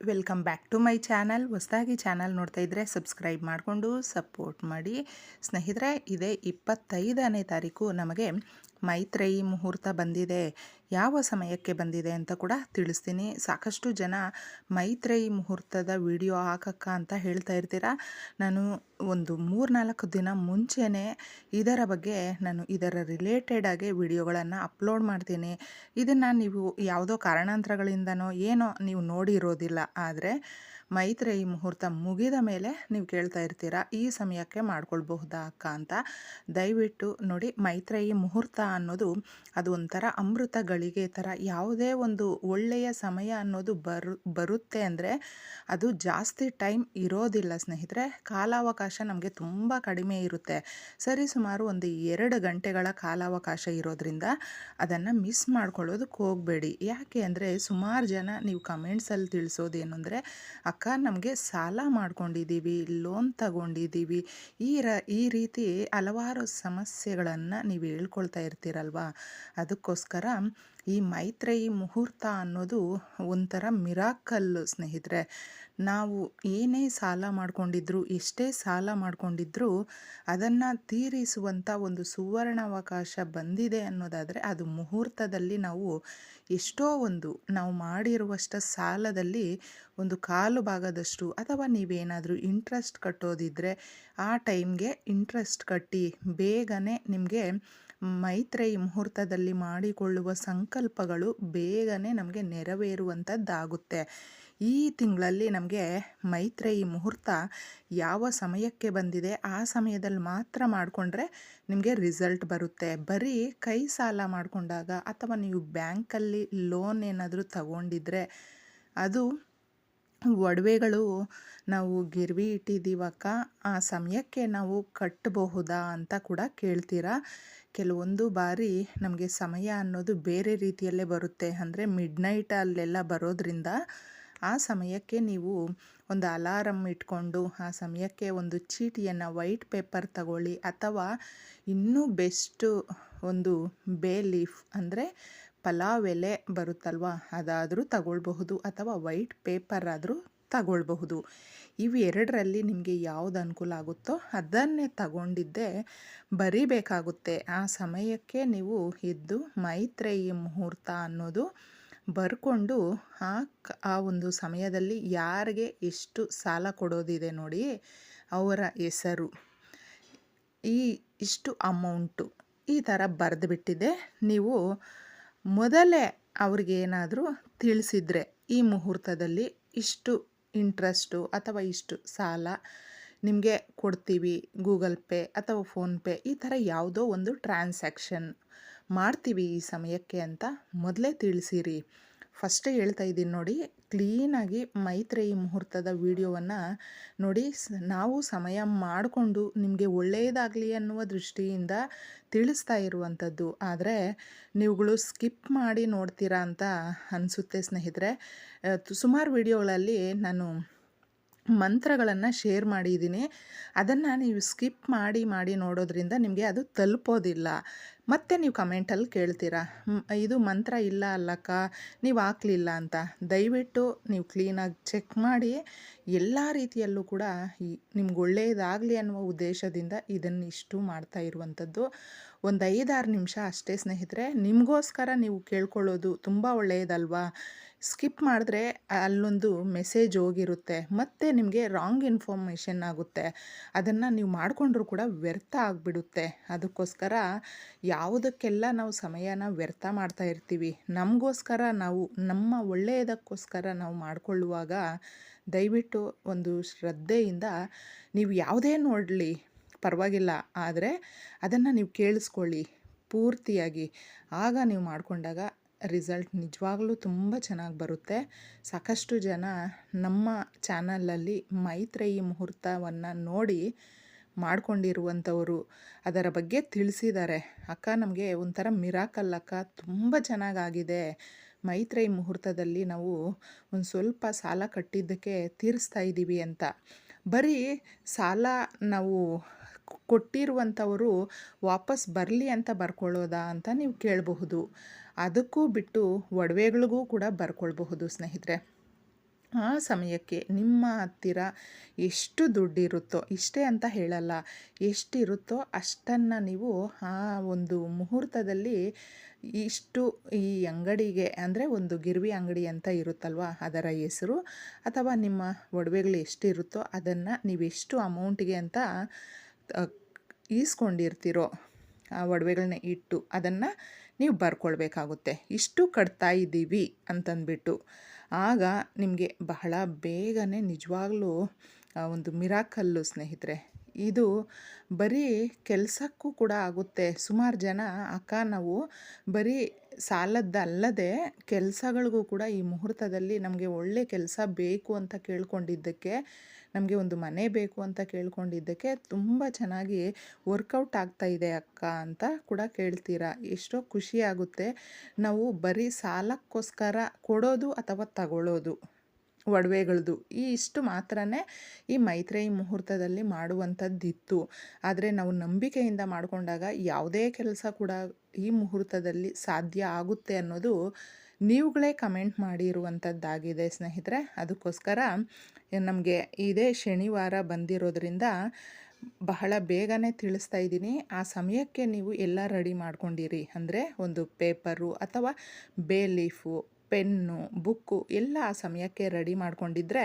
Welcome back to my channel. ಹೊಸದಾಗಿ channel ನೋಡ್ತಾ ಇದ್ದರೆ ಸಬ್ಸ್ಕ್ರೈಬ್ ಮಾಡಿಕೊಂಡು ಸಪೋರ್ಟ್ ಮಾಡಿ. ಸ್ನೇಹಿತರೆ, ಇದೇ ಇಪ್ಪತ್ತೈದನೇ ತಾರೀಕು ನಮಗೆ ಮೈತ್ರೇಯಿ ಮುಹೂರ್ತ ಬಂದಿದೆ, ಯಾವ ಸಮಯಕ್ಕೆ ಬಂದಿದೆ ಅಂತ ಕೂಡ ತಿಳಿಸ್ತೀನಿ. ಸಾಕಷ್ಟು ಜನ ಮೈತ್ರೇಯಿ ಮುಹೂರ್ತದ ವಿಡಿಯೋ ಹಾಕಕ್ಕ ಅಂತ ಹೇಳ್ತಾ ಇರ್ತೀರಾ? ನಾನು ಒಂದು ಮೂರ್ನಾಲ್ಕು ದಿನ ಮುಂಚೆನೇ ಇದರ ಬಗ್ಗೆ ನಾನು ಇದರ ರಿಲೇಟೆಡ್ ಆಗಿ ವಿಡಿಯೋಗಳನ್ನು ಅಪ್ಲೋಡ್ ಮಾಡ್ತೀನಿ. ಇದನ್ನು ನೀವು ಯಾವುದೋ ಕಾರಣಾಂತರಗಳಿಂದನೋ ಏನೋ ನೀವು ನೋಡಿರೋದಿಲ್ಲ, ಆದರೆ ಮೈತ್ರೇಯಿ ಮುಹೂರ್ತ ಮುಗಿದ ಮೇಲೆ ನೀವು ಕೇಳ್ತಾ ಇರ್ತೀರಾ, ಈ ಸಮಯಕ್ಕೆ ಮಾಡ್ಕೊಳ್ಬಹುದಾ ಅಕ್ಕ ಅಂತ? ದಯವಿಟ್ಟು ನೋಡಿ ಮೈತ್ರೇಯಿ ಮುಹೂರ್ತ ಅನ್ನೋದು ಅದು ಒಂಥರ ಅಮೃತ ಗಳಿಗೆ ಥರ, ಯಾವುದೇ ಒಂದು ಒಳ್ಳೆಯ ಸಮಯ ಅನ್ನೋದು ಬರು, ಬರುತ್ತೆ ಅಂದರೆ ಅದು ಜಾಸ್ತಿ ಟೈಮ್ ಇರೋದಿಲ್ಲ ಸ್ನೇಹಿತರೆ. ಕಾಲಾವಕಾಶ ನಮಗೆ ತುಂಬ ಕಡಿಮೆ ಇರುತ್ತೆ. ಸರಿ, ಸುಮಾರು ಒಂದು ಎರಡು ಗಂಟೆಗಳ ಕಾಲಾವಕಾಶ ಇರೋದ್ರಿಂದ ಅದನ್ನು ಮಿಸ್ ಮಾಡ್ಕೊಳ್ಳೋದಕ್ಕೆ ಹೋಗಬೇಡಿ. ಯಾಕೆ ಅಂದರೆ ಸುಮಾರು ಜನ ನೀವು ಕಮೆಂಟ್ಸಲ್ಲಿ ತಿಳಿಸೋದೇನು ಅಂದರೆ ಅಕ್ಕ ನಮಗೆ ಸಾಲ ಮಾಡ್ಕೊಂಡಿದ್ದೀವಿ ಲೋನ್ ತಗೊಂಡಿದ್ದೀವಿ ಈ ರ, ಈ ರೀತಿ ಹಲವಾರು ಸಮಸ್ಯೆಗಳನ್ನು ನೀವು ಹೇಳ್ಕೊಳ್ತಾ ಇರ್ತೀರಲ್ವಾ? ಅದಕ್ಕೋಸ್ಕರ ಈ ಮೈತ್ರೇಯಿ ಮುಹೂರ್ತ ಅನ್ನೋದು ಒಂಥರ ಮಿರಾಕಲ್ಲು ಸ್ನೇಹಿತರೆ. ನಾವು ಏನೇ ಸಾಲ ಮಾಡಿಕೊಂಡಿದ್ರು, ಎಷ್ಟೇ ಸಾಲ ಮಾಡ್ಕೊಂಡಿದ್ರು ಅದನ್ನು ತೀರಿಸುವಂಥ ಒಂದು ಸುವರ್ಣಾವಕಾಶ ಬಂದಿದೆ ಅನ್ನೋದಾದರೆ ಅದು ಮುಹೂರ್ತದಲ್ಲಿ ನಾವು ಎಷ್ಟೋ ಒಂದು ನಾವು ಮಾಡಿರುವಷ್ಟು ಸಾಲದಲ್ಲಿ ಒಂದು ಕಾಲು ಭಾಗದಷ್ಟು ಅಥವಾ ನೀವೇನಾದರೂ ಇಂಟ್ರೆಸ್ಟ್ ಕಟ್ಟೋದಿದ್ದರೆ ಆ ಟೈಮ್ಗೆ ಇಂಟ್ರೆಸ್ಟ್ ಕಟ್ಟಿ ಬೇಗನೆ ನಿಮಗೆ ಮೈತ್ರಿ ಮುಹೂರ್ತದಲ್ಲಿ ಮಾಡಿಕೊಳ್ಳುವ ಸಂಕಲ್ಪಗಳು ಬೇಗನೆ ನಮಗೆ ನೆರವೇರುವಂಥದ್ದಾಗುತ್ತೆ ಈ ತಿಂಗಳಲ್ಲಿ ನಮಗೆ ಮೈತ್ರೇಯಿ ಮುಹೂರ್ತ ಯಾವ ಸಮಯಕ್ಕೆ ಬಂದಿದೆ ಆ ಸಮಯದಲ್ಲಿ ಮಾತ್ರ ಮಾಡಿಕೊಂಡ್ರೆ ನಿಮಗೆ ರಿಸಲ್ಟ್ ಬರುತ್ತೆ. ಬರೀ ಕೈ ಸಾಲ ಮಾಡಿಕೊಂಡಾಗ ಅಥವಾ ನೀವು ಬ್ಯಾಂಕಲ್ಲಿ ಲೋನ್ ಏನಾದರೂ ತಗೊಂಡಿದ್ರೆ ಅದು ಒಡವೆಗಳು ನಾವು ಗಿರ್ವಿ ಇಟ್ಟಿದ್ದೀವಕ್ಕ, ಆ ಸಮಯಕ್ಕೆ ನಾವು ಕಟ್ಟಬಹುದಾ ಅಂತ ಕೂಡ ಕೇಳ್ತೀರಾ? ಕೆಲವೊಂದು ಬಾರಿ ನಮಗೆ ಸಮಯ ಅನ್ನೋದು ಬೇರೆ ರೀತಿಯಲ್ಲೇ ಬರುತ್ತೆ. ಅಂದರೆ ಮಿಡ್ ನೈಟಲ್ಲೆಲ್ಲ ಬರೋದ್ರಿಂದ ಆ ಸಮಯಕ್ಕೆ ನೀವು ಒಂದು ಅಲಾರಮ್ ಇಟ್ಕೊಂಡು, ಆ ಸಮಯಕ್ಕೆ ಒಂದು ಚೀಟಿಯನ್ನು ವೈಟ್ ಪೇಪರ್ ತಗೊಳ್ಳಿ ಅಥವಾ ಇನ್ನೂ ಬೆಸ್ಟು ಒಂದು ಬೇ ಲೀಫ್ ಅಂದರೆ ಪಲಾವ್ ಎಲೆ ಬರುತ್ತಲ್ವ ಅದಾದರೂ ತಗೊಳ್ಬಹುದು ಅಥವಾ ವೈಟ್ ಪೇಪರ್ ಆದರೂ ತಗೊಳ್ಬಹುದು. ಇವೆರಡರಲ್ಲಿ ನಿಮಗೆ ಯಾವುದು ಅನುಕೂಲ ಆಗುತ್ತೋ ಅದನ್ನೇ ತಗೊಂಡಿದ್ದೆ ಬರಿಬೇಕಾಗುತ್ತೆ. ಆ ಸಮಯಕ್ಕೆ ನೀವು ಇದ್ದು ಮೈತ್ರೇಯಿ ಮುಹೂರ್ತ ಅನ್ನೋದು ಬರ್ಕೊಂಡು ಆ ಆ ಒಂದು ಸಮಯದಲ್ಲಿ ಯಾರಿಗೆ ಎಷ್ಟು ಸಾಲ ಕೊಡೋದಿದೆ ನೋಡಿ ಅವರ ಹೆಸರು. ಈ ಇಷ್ಟು ಅಮೌಂಟು ಈ ಥರ ಬರೆದುಬಿಟ್ಟಿದೆ. ನೀವು ಮೊದಲೇ ಅವ್ರಿಗೇನಾದರೂ ತಿಳಿಸಿದರೆ ಈ ಮುಹೂರ್ತದಲ್ಲಿ ಇಷ್ಟು ಇಂಟ್ರೆಸ್ಟು ಅಥವಾ ಇಷ್ಟು ಸಾಲ ನಿಮಗೆ ಕೊಡ್ತೀವಿ ಗೂಗಲ್ ಪೇ ಅಥವಾ ಫೋನ್ಪೇ ಈ ಥರ ಯಾವುದೋ ಒಂದು ಟ್ರಾನ್ಸಾಕ್ಷನ್ ಮಾಡ್ತೀವಿ ಈ ಸಮಯಕ್ಕೆ ಅಂತ ಮೊದಲೇ ತಿಳಿಸಿರಿ. ಫಸ್ಟೇ ಹೇಳ್ತಾ ಇದ್ದೀನಿ ನೋಡಿ ಕ್ಲೀನಾಗಿ ಮೈತ್ರೇಯಿ ಮುಹೂರ್ತದ ವಿಡಿಯೋವನ್ನು ನೋಡಿ ನಾವು ಸಮಯ ಮಾಡಿಕೊಂಡು ನಿಮಗೆ ಒಳ್ಳೆಯದಾಗಲಿ ಅನ್ನುವ ದೃಷ್ಟಿಯಿಂದ ತಿಳಿಸ್ತಾ ಇರುವಂಥದ್ದು. ಆದರೆ, ನೀವುಗಳು ಸ್ಕಿಪ್ ಮಾಡಿ ನೋಡ್ತೀರಾ ಅಂತ ಅನಿಸುತ್ತೆ ಸ್ನೇಹಿತರೆ. ಸುಮಾರು ವಿಡಿಯೋಗಳಲ್ಲಿ ನಾನು ಮಂತ್ರಗಳನ್ನು ಶೇರ್ ಮಾಡಿದ್ದೀನಿ. ಅದನ್ನು ನೀವು ಸ್ಕಿಪ್ ಮಾಡಿ ಮಾಡಿ ನೋಡೋದ್ರಿಂದ ನಿಮಗೆ ಅದು ತಲುಪೋದಿಲ್ಲ. ಮತ್ತೆ ನೀವು ಕಮೆಂಟಲ್ಲಿ ಕೇಳ್ತೀರಾ ಇದು ಮಂತ್ರ ಇಲ್ಲ ಅಲ್ಲಕ್ಕ, ನೀವು ಹಾಕ್ಲಿಲ್ಲ ಅಂತ? ದಯವಿಟ್ಟು ನೀವು ಕ್ಲೀನಾಗಿ ಚೆಕ್ ಮಾಡಿ, ಎಲ್ಲ ರೀತಿಯಲ್ಲೂ ಕೂಡ ನಿಮ್ಗೆ ಒಳ್ಳೆಯದಾಗಲಿ ಅನ್ನುವ ಉದ್ದೇಶದಿಂದ ಇದನ್ನು ಇಷ್ಟು ಮಾಡ್ತಾ ಇರುವಂಥದ್ದು. ಒಂದು ಐದಾರು ನಿಮಿಷ ಅಷ್ಟೇ ಸ್ನೇಹಿತರೆ, ನಿಮಗೋಸ್ಕರ ನೀವು ಕೇಳ್ಕೊಳ್ಳೋದು ತುಂಬ ಒಳ್ಳೆಯದಲ್ವಾ ಸ್ಕಿಪ್ ಮಾಡಿದ್ರೆ ಅಲ್ಲೊಂದು ಮೆಸೇಜ್ ಹೋಗಿರುತ್ತೆ, ಮತ್ತು ನಿಮಗೆ ರಾಂಗ್ ಇನ್ಫಾರ್ಮೇಷನ್ ಆಗುತ್ತೆ. ಅದನ್ನು ನೀವು ಮಾಡಿಕೊಂಡ್ರೂ ಕೂಡ ವ್ಯರ್ಥ ಆಗಿಬಿಡುತ್ತೆ. ಅದಕ್ಕೋಸ್ಕರ ಯಾವುದಕ್ಕೆಲ್ಲ ನಾವು ಸಮಯನ ವ್ಯರ್ಥ ಮಾಡ್ತಾ ಇರ್ತೀವಿ, ನಮಗೋಸ್ಕರ ನಾವು, ನಮ್ಮ ಒಳ್ಳೆಯದಕ್ಕೋಸ್ಕರ ನಾವು ಮಾಡಿಕೊಳ್ಳುವಾಗ ದಯವಿಟ್ಟು ಒಂದು ಶ್ರದ್ಧೆಯಿಂದ ನೀವು ಯಾವುದೇ ನೋಡಲಿ ಪರವಾಗಿಲ್ಲ, ಆದರೆ ಅದನ್ನು ನೀವು ಕೇಳಿಸ್ಕೊಳ್ಳಿ ಪೂರ್ತಿಯಾಗಿ. ಆಗ ನೀವು ಮಾಡಿಕೊಂಡಾಗ ರಿಸಲ್ಟ್ ನಿಜವಾಗ್ಲೂ ತುಂಬ ಚೆನ್ನಾಗಿ ಬರುತ್ತೆ. ಸಾಕಷ್ಟು ಜನ ನಮ್ಮ ಚಾನಲಲ್ಲಿ ಮೈತ್ರೇಯಿ ಮುಹೂರ್ತವನ್ನು ನೋಡಿ ಮಾಡ್ಕೊಂಡಿರುವಂಥವರು ಅದರ ಬಗ್ಗೆ ತಿಳಿಸಿದ್ದಾರೆ. ಅಕ್ಕ ನಮಗೆ ಒಂಥರ ಮಿರಾಕಲ್ ಅಕ್ಕ. ತುಂಬ ಚೆನ್ನಾಗಾಗಿದೆ. ಮೈತ್ರೈ ಮುಹೂರ್ತದಲ್ಲಿ ನಾವು ಒಂದು ಸ್ವಲ್ಪ ಸಾಲ ಕಟ್ಟಿದ್ದಕ್ಕೆ ತೀರಿಸ್ತಾ ಇದ್ದೀವಿ ಅಂತ. ಬರೀ ಸಾಲ ನಾವು ಕೊಟ್ಟಿರುವಂಥವರು ವಾಪಸ್ ಬರಲಿ ಅಂತ ಬರ್ಕೊಳ್ಳೋದಾ ಅಂತ ನೀವು ಕೇಳಬಹುದು. ಅದಕ್ಕೂ ಬಿಟ್ಟು ಒಡವೆಗಳಿಗೂ ಕೂಡ ಬರ್ಕೊಳ್ಬಹುದು ಸ್ನೇಹಿತರೆ. ಆ ಸಮಯಕ್ಕೆ ನಿಮ್ಮ ಹತ್ತಿರ ಎಷ್ಟು ದುಡ್ಡಿರುತ್ತೋ, ಇಷ್ಟೇ ಅಂತ ಹೇಳಲ್ಲ. ಎಷ್ಟಿರುತ್ತೋ ಅಷ್ಟನ್ನು ನೀವು ಆ ಒಂದು ಮುಹೂರ್ತದಲ್ಲಿ ಇಷ್ಟು ಈ ಅಂಗಡಿಗೆ, ಅಂದರೆ ಒಂದು ಗಿರ್ವಿ ಅಂಗಡಿ ಅಂತ ಇರುತ್ತಲ್ವ, ಅದರ ಹೆಸರು, ಅಥವಾ ನಿಮ್ಮ ಒಡವೆಗಳು ಎಷ್ಟಿರುತ್ತೋ ಅದನ್ನು ನೀವೆಷ್ಟು ಅಮೌಂಟಿಗೆ ಅಂತ ಈಸ್ಕೊಂಡಿರ್ತೀರೋ, ಆ ಒಡವೆಗಳನ್ನ ಇಟ್ಟು ಅದನ್ನು ನೀವು ಬರ್ಕೊಳ್ಬೇಕಾಗುತ್ತೆ. ಇಷ್ಟು ಕಟ್ತಾ ಇದ್ದೀವಿ ಅಂತಂದ್ಬಿಟ್ಟು. ಆಗ ನಿಮಗೆ ಬಹಳ ಬೇಗನೆ ನಿಜವಾಗ್ಲೂ ಒಂದು ಮಿರಾಕಲ್ಲು ಸ್ನೇಹಿತರೆ ಇದು ಬರೀ ಕೆಲಸಕ್ಕೂ ಕೂಡ ಆಗುತ್ತೆ. ಸುಮಾರು ಜನ ಅಕ್ಕ, ನಾವು ಬರೀ ಸಾಲದ್ದಲ್ಲದೆ ಕೆಲಸಗಳಿಗೂ ಕೂಡ ಈ ಮುಹೂರ್ತದಲ್ಲಿ ನಮಗೆ ಒಳ್ಳೆ ಕೆಲಸ ಬೇಕು ಅಂತ ಕೇಳ್ಕೊಂಡಿದ್ದಕ್ಕೆ, ನಮಗೆ ಒಂದು ಮನೆ ಬೇಕು ಅಂತ ಕೇಳ್ಕೊಂಡಿದ್ದಕ್ಕೆ ತುಂಬ ಚೆನ್ನಾಗಿ ವರ್ಕೌಟ್ ಆಗ್ತಾ ಇದೆ ಅಕ್ಕ ಅಂತ ಕೂಡ ಕೇಳ್ತೀರಾ. ಎಷ್ಟೋ ಖುಷಿ ಆಗುತ್ತೆ. ನಾವು ಬರೀ ಸಾಲಕ್ಕೋಸ್ಕರ ಕೊಡೋದು ಅಥವಾ ತಗೊಳ್ಳೋದು ಒಡವೆಗಳದ್ದು ಈ ಇಷ್ಟು ಮಾತ್ರನೇ ಈ ಮೈತ್ರೇಯಿ ಮುಹೂರ್ತದಲ್ಲಿ ಮಾಡುವಂಥದ್ದಿತ್ತು. ಆದರೆ ನಾವು ನಂಬಿಕೆಯಿಂದ ಮಾಡಿಕೊಂಡಾಗ ಯಾವುದೇ ಕೆಲಸ ಕೂಡ ಈ ಮುಹೂರ್ತದಲ್ಲಿ ಸಾಧ್ಯ ಆಗುತ್ತೆ ಅನ್ನೋದು ನೀವುಗಳೇ ಕಮೆಂಟ್ ಮಾಡಿರುವಂಥದ್ದಾಗಿದೆ ಸ್ನೇಹಿತರೆ. ಅದಕ್ಕೋಸ್ಕರ ನಮಗೆ ಇದೇ ಶನಿವಾರ ಬಂದಿರೋದ್ರಿಂದ ಬಹಳ ಬೇಗನೆ ತಿಳಿಸ್ತಾ ಇದ್ದೀನಿ. ಆ ಸಮಯಕ್ಕೆ ನೀವು ಎಲ್ಲ ರೆಡಿ ಮಾಡ್ಕೊಂಡಿರಿ. ಅಂದರೆ ಒಂದು ಪೇಪರು ಅಥವಾ ಬೇ ಲೀಫು. ಪೆನ್ನು, ಬುಕ್ಕು ಎಲ್ಲ ಆ ಸಮಯಕ್ಕೆ ರೆಡಿ ಮಾಡ್ಕೊಂಡಿದ್ರೆ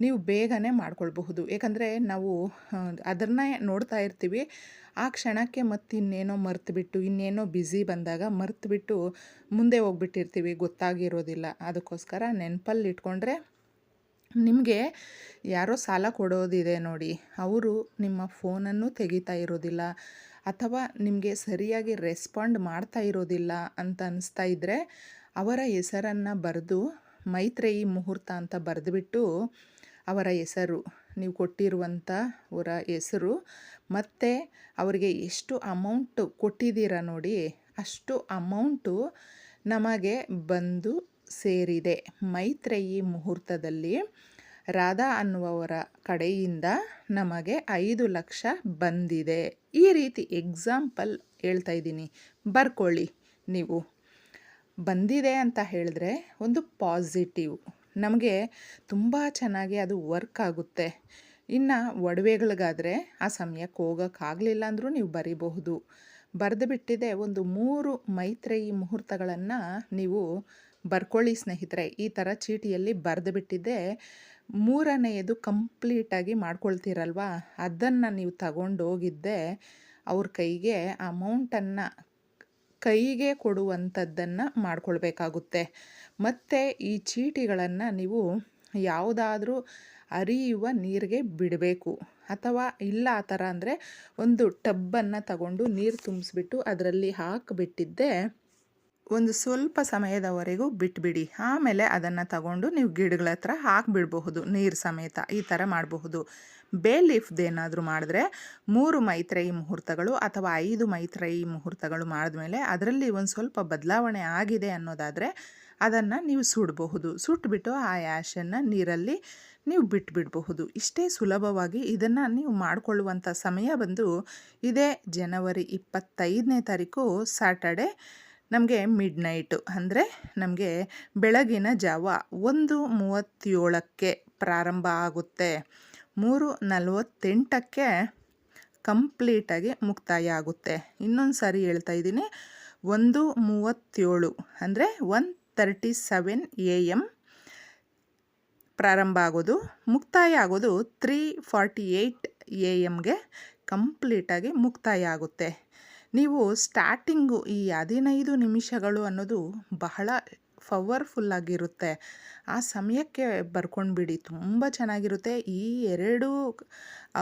ನೀವು ಬೇಗನೆ ಮಾಡ್ಕೊಳ್ಬಹುದು. ಏಕೆಂದರೆ ನಾವು ಅದನ್ನೇ ನೋಡ್ತಾ ಇರ್ತೀವಿ. ಆ ಕ್ಷಣಕ್ಕೆ ಮತ್ತೆ ಇನ್ನೇನೋ ಮರ್ತುಬಿಟ್ಟು, ಇನ್ನೇನೋ ಬ್ಯುಸಿ ಬಂದಾಗ ಮರ್ತುಬಿಟ್ಟು ಮುಂದೆ ಹೋಗ್ಬಿಟ್ಟಿರ್ತೀವಿ. ಗೊತ್ತಾಗಿರೋದಿಲ್ಲ. ಅದಕ್ಕೋಸ್ಕರ ನೆನಪಲ್ಲಿ ಇಟ್ಕೊಂಡ್ರೆ ನಿಮಗೆ ಯಾರೋ ಸಾಲ ಕೊಡೋದಿದೆ ನೋಡಿ. ಅವರು ನಿಮ್ಮ ಫೋನನ್ನು ತೆಗಿತಾ ಇರೋದಿಲ್ಲ. ಅಥವಾ ನಿಮಗೆ ಸರಿಯಾಗಿ ರೆಸ್ಪಾಂಡ್ ಮಾಡ್ತಾ ಇರೋದಿಲ್ಲ ಅಂತ ಅನಿಸ್ತಾ ಇದ್ದರೆ ಅವರ ಹೆಸರನ್ನು ಬರೆದು ಮೈತ್ರೇಯಿ ಮುಹೂರ್ತ ಅಂತ ಬರೆದುಬಿಟ್ಟು ಅವರ ಹೆಸರು, ನೀವು ಕೊಟ್ಟಿರುವಂಥ ಅವರ ಹೆಸರು, ಮತ್ತು ಅವರಿಗೆ ಎಷ್ಟು ಅಮೌಂಟು ಕೊಟ್ಟಿದ್ದೀರ ನೋಡಿ, ಅಷ್ಟು ಅಮೌಂಟು ನಮಗೆ ಬಂದು ಸೇರಿದೆ. ಮೈತ್ರೇಯಿ ಮುಹೂರ್ತದಲ್ಲಿ ರಾಧಾ ಅನ್ನುವವರ ಕಡೆಯಿಂದ ನಮಗೆ ಐದು ಲಕ್ಷ ಬಂದಿದೆ. ಈ ರೀತಿ ಎಕ್ಸಾಂಪಲ್ ಹೇಳ್ತಾ ಇದ್ದೀನಿ. ಬರ್ಕೊಳ್ಳಿ ನೀವು. ಬಂದಿದೆ ಅಂತ ಹೇಳಿದ್ರೆ ಒಂದು ಪಾಸಿಟಿವ್. ನಮಗೆ ತುಂಬ ಚೆನ್ನಾಗಿ ಅದು ವರ್ಕ್ ಆಗುತ್ತೆ. ಇನ್ನು ಒಡವೆಗಳಿಗಾದರೆ ಆ ಸಮಯಕ್ಕೆ ಹೋಗೋಕ್ಕಾಗಲಿಲ್ಲ ಅಂದರೂ ನೀವು ಬರಿಬಹುದು. ಬರೆದು ಬಿಟ್ಟಿದೆ ಒಂದು ಮೂರು ಮೈತ್ರೇಯಿ ಮುಹೂರ್ತಗಳನ್ನು ನೀವು ಬರ್ಕೊಳ್ಳಿ ಸ್ನೇಹಿತರೆ. ಈ ಥರ ಚೀಟಿಯಲ್ಲಿ ಬರೆದು ಬಿಟ್ಟಿದ್ದೆ. ಮೂರನೆಯದು ಕಂಪ್ಲೀಟಾಗಿ ಮಾಡ್ಕೊಳ್ತೀರಲ್ವ? ಅದನ್ನು ನೀವು ತಗೊಂಡೋಗಿದ್ದೆ. ಅವ್ರ ಕೈಗೆ ಅಮೌಂಟನ್ನು ಕೈಗೆ ಕೊಡುವಂಥದ್ದನ್ನು ಮಾಡಿಕೊಳ್ಬೇಕಾಗುತ್ತೆ. ಮತ್ತು ಈ ಚೀಟಿಗಳನ್ನು ನೀವು ಯಾವುದಾದ್ರೂ ಅರಿಯುವ ನೀರಿಗೆ ಬಿಡಬೇಕು. ಅಥವಾ ಇಲ್ಲ ಆ ಥರ ಅಂದರೆ ಒಂದು ಟಬ್ಬನ್ನು ತಗೊಂಡು ನೀರು ತುಂಬಿಸ್ಬಿಟ್ಟು ಅದರಲ್ಲಿ ಹಾಕಿಬಿಟ್ಟಿದ್ದೆ ಒಂದು ಸ್ವಲ್ಪ ಸಮಯದವರೆಗೂ ಬಿಟ್ಬಿಡಿ. ಆಮೇಲೆ ಅದನ್ನು ತಗೊಂಡು ನೀವು ಗಿಡಗಳ ಹತ್ರ ಹಾಕಿಬಿಡಬಹುದು ನೀರು ಸಮೇತ ಈ ಥರ ಮಾಡಬಹುದು. ಬೇ ಲೀಫ್ದೇನಾದರೂ ಮಾಡಿದ್ರೆ ಮೂರು ಮೈತ್ರೇಯಿ ಮುಹೂರ್ತಗಳು ಅಥವಾ ಐದು ಮೈತ್ರೇಯಿ ಮುಹೂರ್ತಗಳು ಮಾಡಿದ್ಮೇಲೆ ಅದರಲ್ಲಿ ಒಂದು ಸ್ವಲ್ಪ ಬದಲಾವಣೆ ಆಗಿದೆ ಅನ್ನೋದಾದರೆ ಅದನ್ನು ನೀವು ಸುಡಬಹುದು. ಸುಟ್ಬಿಟ್ಟು ಆ ಆ್ಯಶನ್ನು ನೀರಲ್ಲಿ ನೀವು ಬಿಟ್ಬಿಡಬಹುದು. ಇಷ್ಟೇ ಸುಲಭವಾಗಿ ಇದನ್ನು ನೀವು ಮಾಡಿಕೊಳ್ಳುವಂಥ ಸಮಯ ಬಂದು ಇದೇ ಜನವರಿ ಇಪ್ಪತ್ತೈದನೇ ತಾರೀಕು ಸ್ಯಾಟರ್ಡೆ ನಮಗೆ ಮಿಡ್ ನೈಟು ಅಂದರೆ ನಮಗೆ ಬೆಳಗಿನ ಜಾವ ಒಂದು ಮೂವತ್ತೇಳಕ್ಕೆ ಪ್ರಾರಂಭ ಆಗುತ್ತೆ. ಮೂರು ನಲವತ್ತೆಂಟಕ್ಕೆ ಕಂಪ್ಲೀಟಾಗಿ ಮುಕ್ತಾಯ ಆಗುತ್ತೆ ಇನ್ನೊಂದು ಸಾರಿ ಹೇಳ್ತಾ ಇದ್ದೀನಿ. ಒಂದು ಮೂವತ್ತೇಳು ಅಂದರೆ one thirty seven A M ಪ್ರಾರಂಭ ಆಗೋದು. ಮುಕ್ತಾಯ ಆಗೋದು ತ್ರೀ ಫಾರ್ಟಿ ಏಯ್ಟ್ ಎ ಎಮ್ಗೆ ಕಂಪ್ಲೀಟಾಗಿ ಮುಕ್ತಾಯ ಆಗುತ್ತೆ ನೀವು ಸ್ಟಾರ್ಟಿಂಗು ಈ ಹದಿನೈದು ನಿಮಿಷಗಳು ಅನ್ನೋದು ಬಹಳ ಪವರ್ಫುಲ್ಲಾಗಿರುತ್ತೆ ಆ ಸಮಯಕ್ಕೆ ಬರ್ಕೊಂಡ್ಬಿಡಿ. ತುಂಬ ಚೆನ್ನಾಗಿರುತ್ತೆ. ಈ ಎರಡು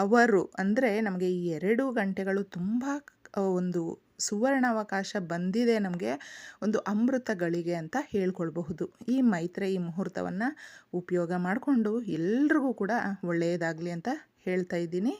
ಅವರು ಅಂದರೆ ನಮಗೆ ಈ ಎರಡು ಗಂಟೆಗಳು ತುಂಬ ಒಂದು ಸುವರ್ಣಾವಕಾಶ ಬಂದಿದೆ ನಮಗೆ. ಒಂದು ಅಮೃತ ಗಳಿಗೆ ಅಂತ ಹೇಳ್ಕೊಳ್ಬಹುದು. ಈ ಮೈತ್ರಿ ಈ ಮುಹೂರ್ತವನ್ನು ಉಪಯೋಗ ಮಾಡಿಕೊಂಡು ಎಲ್ರಿಗೂ ಕೂಡ ಒಳ್ಳೆಯದಾಗಲಿ ಅಂತ ಹೇಳ್ತಾ ಇದ್ದೀನಿ.